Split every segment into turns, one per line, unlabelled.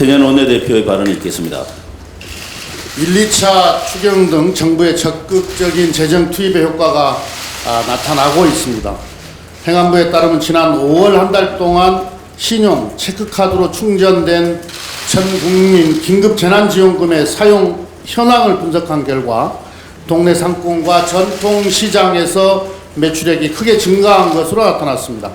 김태년 원내대표의 발언이 있겠습니다.
1, 2차 추경 등 정부의 적극적인 재정 투입의 효과가 아, 나타나고 있습니다. 행안부에 따르면 지난 5월 한 달 동안 신용 체크카드로 충전된 전 국민 긴급 재난지원금의 사용 현황을 분석한 결과 동네 상권과 전통 시장에서 매출액이 크게 증가한 것으로 나타났습니다.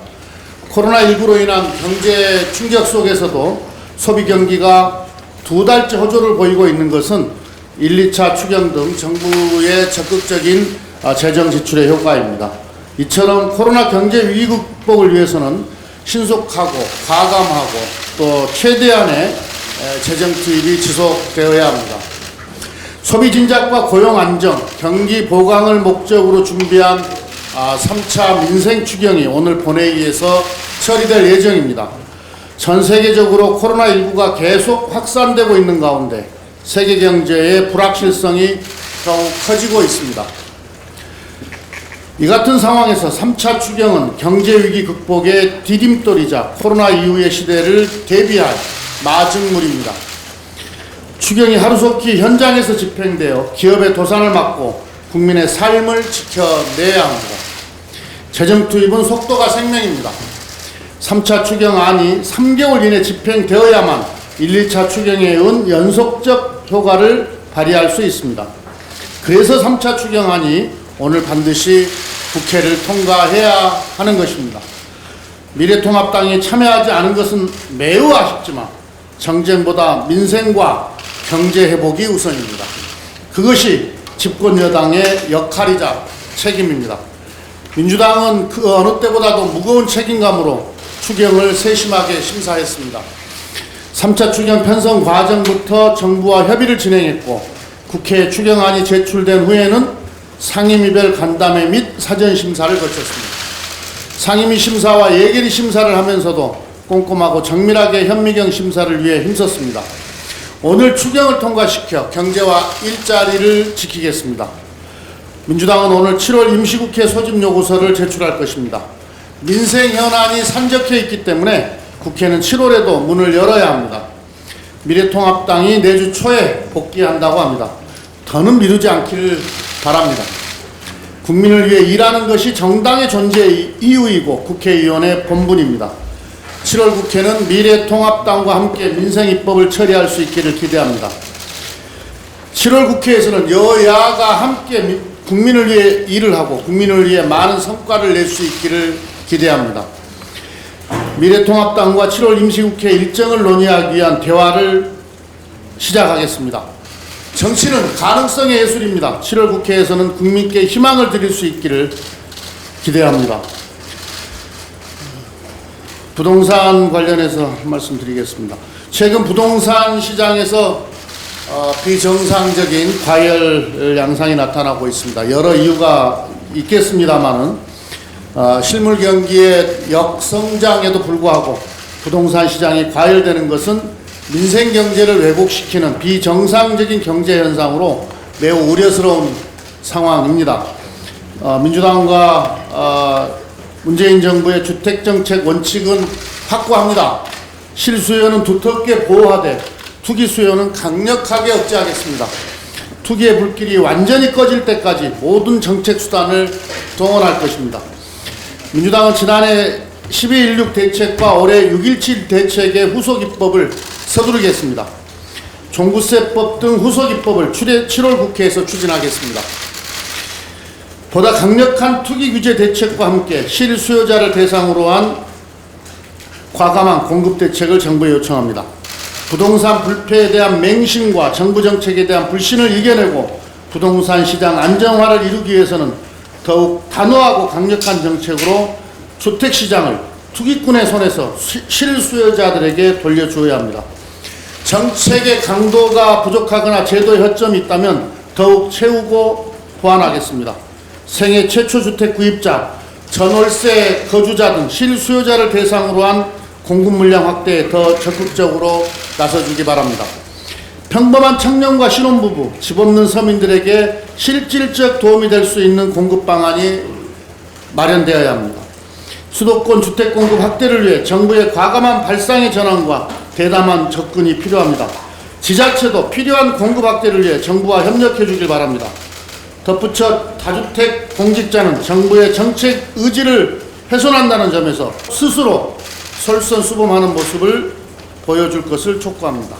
코로나19로 인한 경제 충격 속에서도 소비 경기가 두 달째 호조를 보이고 있는 것은 1, 2차 추경 등 정부의 적극적인 아, 재정 지출의 효과입니다. 이처럼 코로나 경제 위기 극복을 위해서는 신속하고 과감하고 또 최대한의 에, 재정 투입이 지속되어야 합니다. 소비 진작과 고용 안정, 경기 보강을 목적으로 준비한 아, 3차 민생 추경이 오늘 본회의에서 처리될 예정입니다. 전 세계적으로 코로나19가 계속 확산되고 있는 가운데 세계 경제의 불확실성이 더욱 커지고 있습니다. 이 같은 상황에서 3차 추경은 경제 위기 극복의 디딤돌이자 코로나 이후의 시대를 대비할 마중물입니다. 추경이 하루속히 현장에서 집행되어 기업의 도산을 막고 국민의 삶을 지켜내야 합니다. 재정 투입은 속도가 생명입니다. 3차 추경안이 3개월 이내 집행되어야만 1, 2차 추경에 은 연속적 효과를 발휘할 수 있습니다. 그래서 3차 추경안이 오늘 반드시 국회를 통과해야 하는 것입니다. 미래통합당이 참여하지 않은 것은 매우 아쉽지만 정쟁보다 민생과 경제 회복이 우선입니다. 그것이 집권 여당의 역할이자 책임입니다. 민주당은 그 어느 때보다도 무거운 책임감으로 추경을 세심하게 심사했습니다. 3차 추경 편성 과정부터 정부와 협의를 진행했고 국회에 추경안이 제출된 후에는 상임위별 간담회 및 사전 심사를 거쳤습니다. 상임위 심사와 예결위 심사를 하면서도 꼼꼼하고 정밀하게 현미경 심사를 위해 힘썼습니다. 오늘 추경을 통과시켜 경제와 일자리를 지키겠습니다. 민주당은 오늘 7월 임시국회 소집 요구서를 제출할 것입니다. 민생 현안이 산적해 있기 때문에 국회는 7월에도 문을 열어야 합니다. 미래통합당이 내주 초에 복귀한다고 합니다. 더는 미루지 않기를 바랍니다. 국민을 위해 일하는 것이 정당의 존재 이유이고 국회의원의 본분입니다. 7월 국회는 미래통합당과 함께 민생 입법을 처리할 수 있기를 기대합니다. 7월 국회에서는 여야가 함께 미- 국민을 위해 일을 하고 국민을 위해 많은 성과를 낼 수 있기를 기대합니다. 미래통합당과 7월 임시국회 일정을 논의하기 위한 대화를 시작하겠습니다. 정치는 가능성의 예술입니다. 7월 국회에서는 국민께 희망을 드릴 수 있기를 기대합니다. 부동산 관련해서 말씀드리겠습니다. 최근 부동산 시장에서 어, 비정상적인 과열 양상이 나타나고 있습니다. 여러 이유가 있겠습니다만은 어, 실물 경기의 역성장에도 불구하고 부동산 시장이 과열되는 것은 민생 경제를 왜곡시키는 비정상적인 경제 현상으로 매우 우려스러운 상황입니다. 어, 민주당과 어, 문재인 정부의 주택 정책 원칙은 확고합니다. 실수요는 두텁게 보호하되 투기 수요는 강력하게 억제하겠습니다. 투기의 불길이 완전히 꺼질 때까지 모든 정책 수단을 동원할 것입니다. 민주당은 지난해 12.16 대책과 올해 6.17 대책의 후속 입법을 서두르겠습니다. 종부세법 등 후속 입법을 7월 국회에서 추진하겠습니다. 보다 강력한 투기 규제 대책과 함께 실수요자를 대상으로 한 과감한 공급 대책을 정부에 요청합니다. 부동산 불패에 대한 맹신과 정부 정책에 대한 불신을 이겨내고 부동산 시장 안정화를 이루기 위해서는 더욱 단호하고 강력한 정책으로 주택 시장을 투기꾼의 손에서 시- 실수요자들에게 돌려주어야 합니다. 정책의 강도가 부족하거나 제도에 허점이 있다면 더욱 채우고 보완하겠습니다. 생애 최초 주택 구입자, 전월세 거주자 등 실수요자를 대상으로 한 공급 물량 확대에 더 적극적으로 나서주기 바랍니다. 평범한 청년과 신혼부부, 집 없는 서민들에게 실질적 도움이 될 수 있는 공급 방안이 마련되어야 합니다. 수도권 주택 공급 확대를 위해 정부의 과감한 발상의 전환과 대담한 접근이 필요합니다. 지자체도 필요한 공급 확대를 위해 정부와 협력해 주길 바랍니다. 덧붙여 다주택 공직자는 정부의 정책 의지를 훼손한다는 점에서 스스로 솔선수범하는 모습을 보여줄 것을 촉구합니다.